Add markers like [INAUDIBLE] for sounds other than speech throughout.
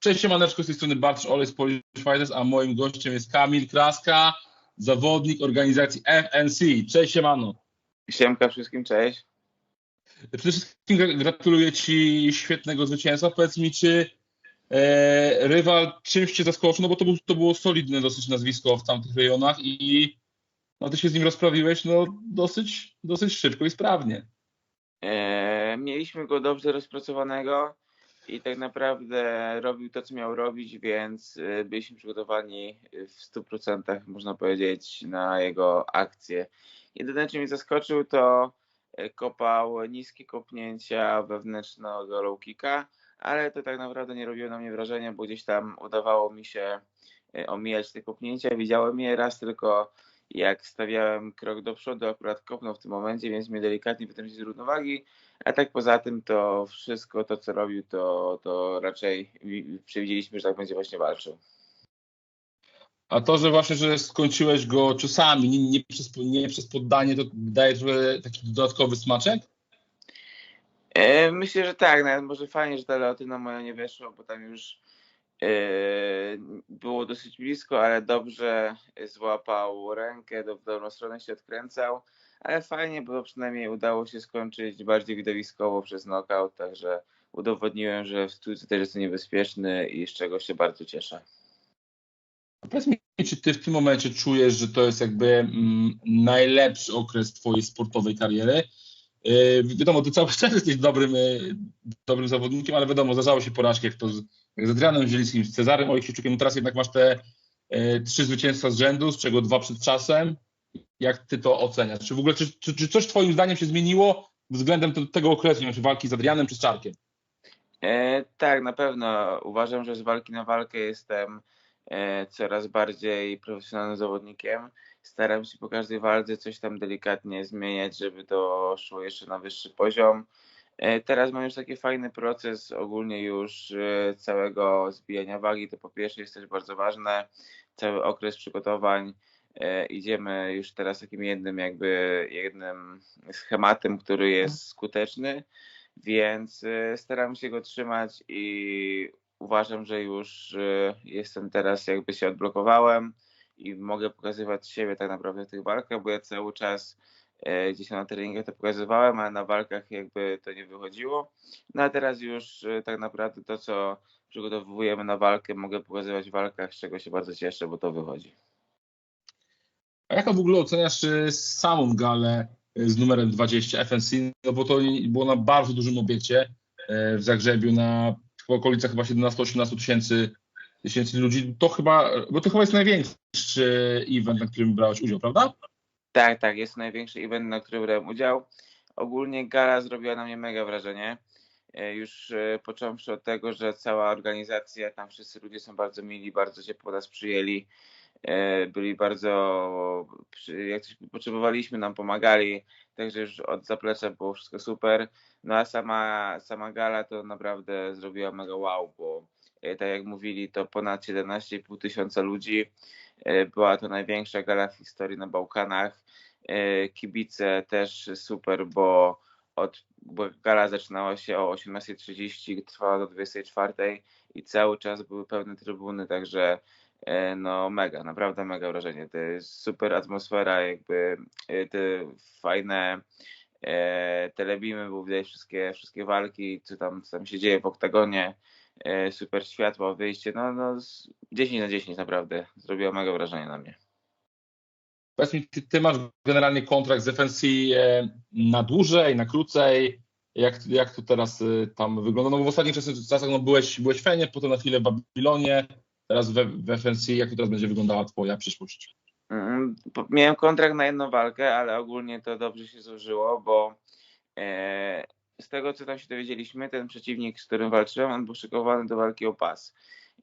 Cześć Maneczko, z tej strony Bartosz Olej Polish Fighters, a moim gościem jest Kamil Kraska, zawodnik organizacji FNC. Cześć Siemano. Siemka wszystkim, cześć. Przede wszystkim gratuluję Ci świetnego zwycięstwa. Powiedz mi, czy e, rywal czymś Cię zaskoczył, no bo to, był, to było solidne dosyć nazwisko w tamtych rejonach i no, Ty się z nim rozprawiłeś no, dosyć, dosyć szybko i sprawnie. E, mieliśmy go dobrze rozpracowanego i tak naprawdę robił to, co miał robić, więc e, byliśmy przygotowani w 100%, można powiedzieć, na jego akcję. Jedyne, co mnie zaskoczył, to e, kopał niskie kopnięcia wewnętrznego low kicka, ale to tak naprawdę nie robiło na mnie wrażenia, bo gdzieś tam udawało mi się e, omijać te kopnięcia. Widziałem je raz tylko jak stawiałem krok do przodu, akurat kopnął w tym momencie, więc mnie delikatnie wytrącił z równowagi, a tak poza tym to wszystko to, co robił, to, to raczej przewidzieliśmy, że tak będzie właśnie walczył. A to, że właśnie, że skończyłeś go czasami, nie, nie, przez, nie przez poddanie, to daje trochę taki dodatkowy smaczek? E, myślę, że tak. Nawet może fajnie, że ta leotyna moja nie weszła, bo tam już e, było dosyć blisko, ale dobrze złapał rękę, do, w dobrą stronę się odkręcał ale fajnie, bo przynajmniej udało się skończyć bardziej widowiskowo przez knockout, także udowodniłem, że w stójce też jest niebezpieczny i z czego się bardzo cieszę. Powiedz mi, czy ty w tym momencie czujesz, że to jest jakby mm, najlepszy okres twojej sportowej kariery? Yy, wiadomo, ty cały [LAUGHS] czas jesteś dobrym, yy, dobrym zawodnikiem, ale wiadomo, zdarzały się porażki, jak to z, jak z Adrianem Zielickim, z Cezarem Ojksiewczukiem. Teraz jednak masz te yy, trzy zwycięstwa z rzędu, z czego dwa przed czasem. Jak ty to oceniasz? Czy w ogóle, czy, czy, czy coś twoim zdaniem się zmieniło względem te, tego okresu, czy walki z Adrianem czy z Czarkiem? E, tak, na pewno. Uważam, że z walki na walkę jestem e, coraz bardziej profesjonalnym zawodnikiem. Staram się po każdej walce coś tam delikatnie zmieniać, żeby to szło jeszcze na wyższy poziom. E, teraz mam już taki fajny proces ogólnie już e, całego zbijania wagi. To po pierwsze jest też bardzo ważne. Cały okres przygotowań idziemy już teraz takim jednym jakby jednym schematem, który jest skuteczny, więc e, staram się go trzymać i uważam, że już e, jestem teraz jakby się odblokowałem i mogę pokazywać siebie tak naprawdę w tych walkach, bo ja cały czas gdzieś na treningach to pokazywałem, ale na walkach jakby to nie wychodziło. No a teraz już tak naprawdę to, co przygotowujemy na walkę, mogę pokazywać w walkach, z czego się bardzo cieszę, bo to wychodzi. A jak w ogóle oceniasz y, samą galę y, z numerem 20 FNC? No bo to było na bardzo dużym obiekcie y, w Zagrzebiu, na okolicach chyba 17-18 tysięcy tysięcy ludzi. To chyba, bo to chyba jest największy event, na którym brałeś udział, prawda? Tak, tak, jest największy event, na którym brałem udział. Ogólnie gala zrobiła na mnie mega wrażenie. Już począwszy od tego, że cała organizacja, tam wszyscy ludzie są bardzo mili, bardzo ciepło nas przyjęli. E, byli bardzo, jak coś potrzebowaliśmy, nam pomagali, także już od zaplecza było wszystko super. No a sama, sama gala to naprawdę zrobiła mega wow, bo e, tak jak mówili, to ponad 17,5 tysiąca ludzi. E, była to największa gala w historii na Bałkanach. Kibice też super, bo od bo gala zaczynała się o 18.30, trwała do 24.00 i cały czas były pełne trybuny, także no mega, naprawdę mega wrażenie. To jest super atmosfera, jakby e, te fajne e, telebimy, bo widać wszystkie, wszystkie walki, co tam, co tam się dzieje w oktagonie, e, super światło, wyjście, no, no 10 na 10 naprawdę, zrobiło mega wrażenie na mnie. Powiedz mi, ty, ty masz generalnie kontrakt z FNC e, na dłużej, na krócej, jak, jak to teraz tam wygląda? No bo w ostatnich czasach no, byłeś, byłeś w Fenie, potem na chwilę w Babilonie, teraz we, w FNC, jak to teraz będzie wyglądała Twoja przyszłość? Mm, miałem kontrakt na jedną walkę, ale ogólnie to dobrze się złożyło, bo e, z tego co tam się dowiedzieliśmy, ten przeciwnik, z którym walczyłem, on był szykowany do walki o pas.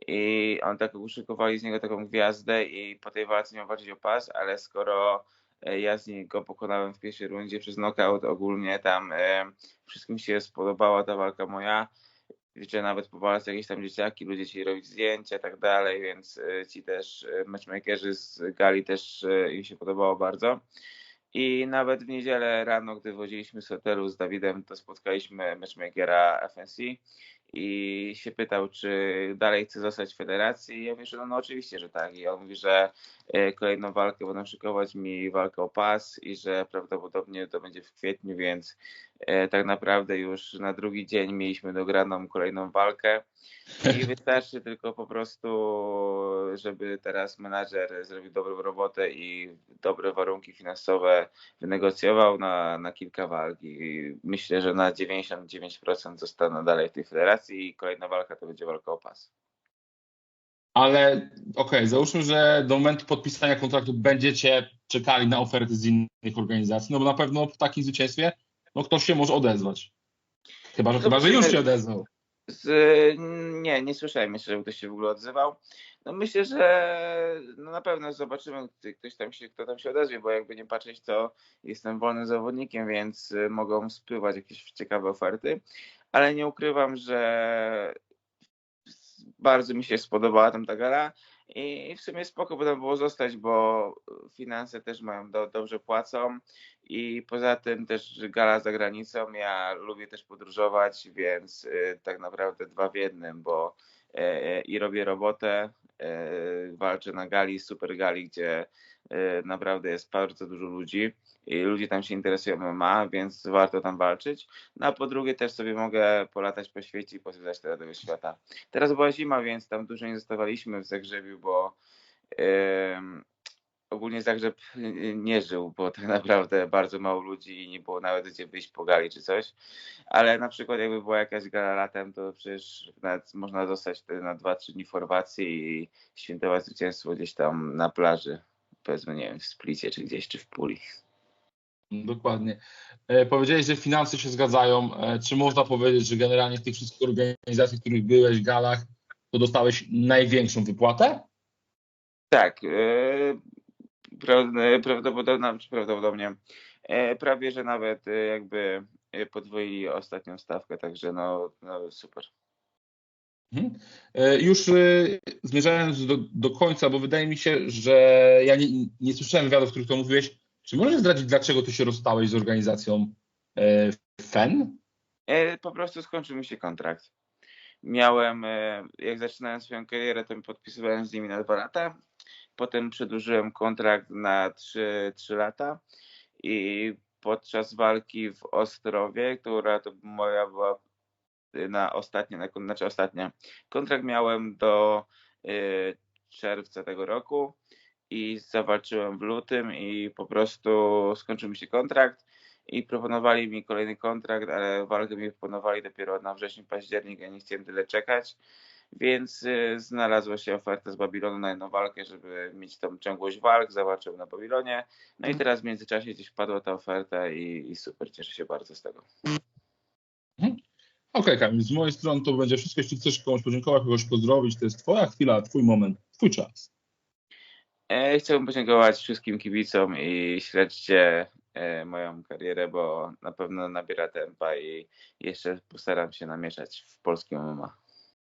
I on tak uszykowali z niego taką gwiazdę i po tej walce miał walczyć o pas, ale skoro e, ja z niego pokonałem w pierwszej rundzie przez knockout ogólnie tam e, wszystkim się spodobała ta walka moja, że nawet po walce jakieś tam dzieciaki, ludzie ci robić zdjęcia i tak dalej, więc e, ci też e, matchmakerzy z gali też e, im się podobało bardzo. I nawet w niedzielę rano, gdy wchodziliśmy z hotelu z Dawidem, to spotkaliśmy matchmakera FNC i się pytał, czy dalej chce zostać w federacji. I ja mówię, że no, no oczywiście, że tak. I on mówi, że kolejną walkę będą szykować mi walkę o pas i że prawdopodobnie to będzie w kwietniu, więc tak naprawdę już na drugi dzień mieliśmy dograną kolejną walkę. I [LAUGHS] wystarczy tylko po prostu, żeby teraz menadżer zrobił dobrą robotę i dobre warunki finansowe wynegocjował na, na kilka walk. I myślę, że na 99% zostanę dalej w tej federacji i kolejna walka to będzie walka o pas. Ale okej, okay, załóżmy, że do momentu podpisania kontraktu będziecie czekali na oferty z innych organizacji, no bo na pewno w takim zwycięstwie no ktoś się może odezwać. Chyba, że, chyba, że już się odezwał. Z, nie, nie słyszałem jeszcze, żeby ktoś się w ogóle odzywał. No myślę, że no na pewno zobaczymy, ktoś tam się, kto tam się odezwie, bo jakby nie patrzeć, to jestem wolnym zawodnikiem, więc y, mogą spływać jakieś ciekawe oferty, ale nie ukrywam, że bardzo mi się spodobała tam ta gala i w sumie spoko tam było zostać, bo finanse też mają, do, dobrze płacą i poza tym też gala za granicą. Ja lubię też podróżować, więc y, tak naprawdę dwa w jednym, bo y, i robię robotę, y, walczę na gali, super gali, gdzie naprawdę jest bardzo dużo ludzi i ludzie tam się interesują MMA, więc warto tam walczyć. No a po drugie też sobie mogę polatać po świecie i pozwiedzać tego świata. Teraz była zima, więc tam dużo nie zostawaliśmy w Zagrzebiu, bo ogólnie Zagrzeb nie żył, bo tak [LAUGHS] naprawdę bardzo mało ludzi i nie było nawet gdzie wyjść po gali czy coś. Ale na przykład jakby była jakaś gala latem, to przecież nawet można zostać na 2-3 dni w Chorwacji i świętować zwycięstwo gdzieś tam na plaży. Powiedzmy, nie wiem, w Splicie czy gdzieś, czy w Puli. Dokładnie. E, powiedziałeś, że finanse się zgadzają. E, czy można powiedzieć, że generalnie z tych wszystkich organizacji, w których byłeś, galach, to dostałeś największą wypłatę? Tak. E, prawdopodobnie, czy prawdopodobnie prawie, że nawet jakby podwoili ostatnią stawkę, także no, no super. Mhm. Już zmierzając do, do końca, bo wydaje mi się, że ja nie, nie słyszałem wywiadów, w których to mówiłeś, czy możesz zdradzić, dlaczego ty się rozstałeś z organizacją e, FEN? E, po prostu skończył mi się kontrakt. Miałem, e, jak zaczynałem swoją karierę, to podpisywałem z nimi na dwa lata. Potem przedłużyłem kontrakt na trzy, trzy lata i podczas walki w Ostrowie, która to moja była na ostatnia, znaczy ostatnia, kontrakt miałem do czerwca tego roku i zawalczyłem w lutym i po prostu skończył mi się kontrakt i proponowali mi kolejny kontrakt, ale walkę mi proponowali dopiero na wrześniu, październik, ja nie chciałem tyle czekać, więc y, znalazła się oferta z Babilonu na jedną walkę, żeby mieć tą ciągłość walk, zawalczyłem na Babilonie, no i mhm. teraz w międzyczasie gdzieś wpadła ta oferta i, i super, cieszę się bardzo z tego. Mhm. Okej, okay, Kamil, z mojej strony to będzie wszystko. Jeśli chcesz komuś podziękować, kogoś pozdrowić, to jest twoja chwila, twój moment, twój czas. E, chciałbym podziękować wszystkim kibicom i śledźcie e, moją karierę, bo na pewno nabiera tempa i jeszcze postaram się namieszać w polskim MMA.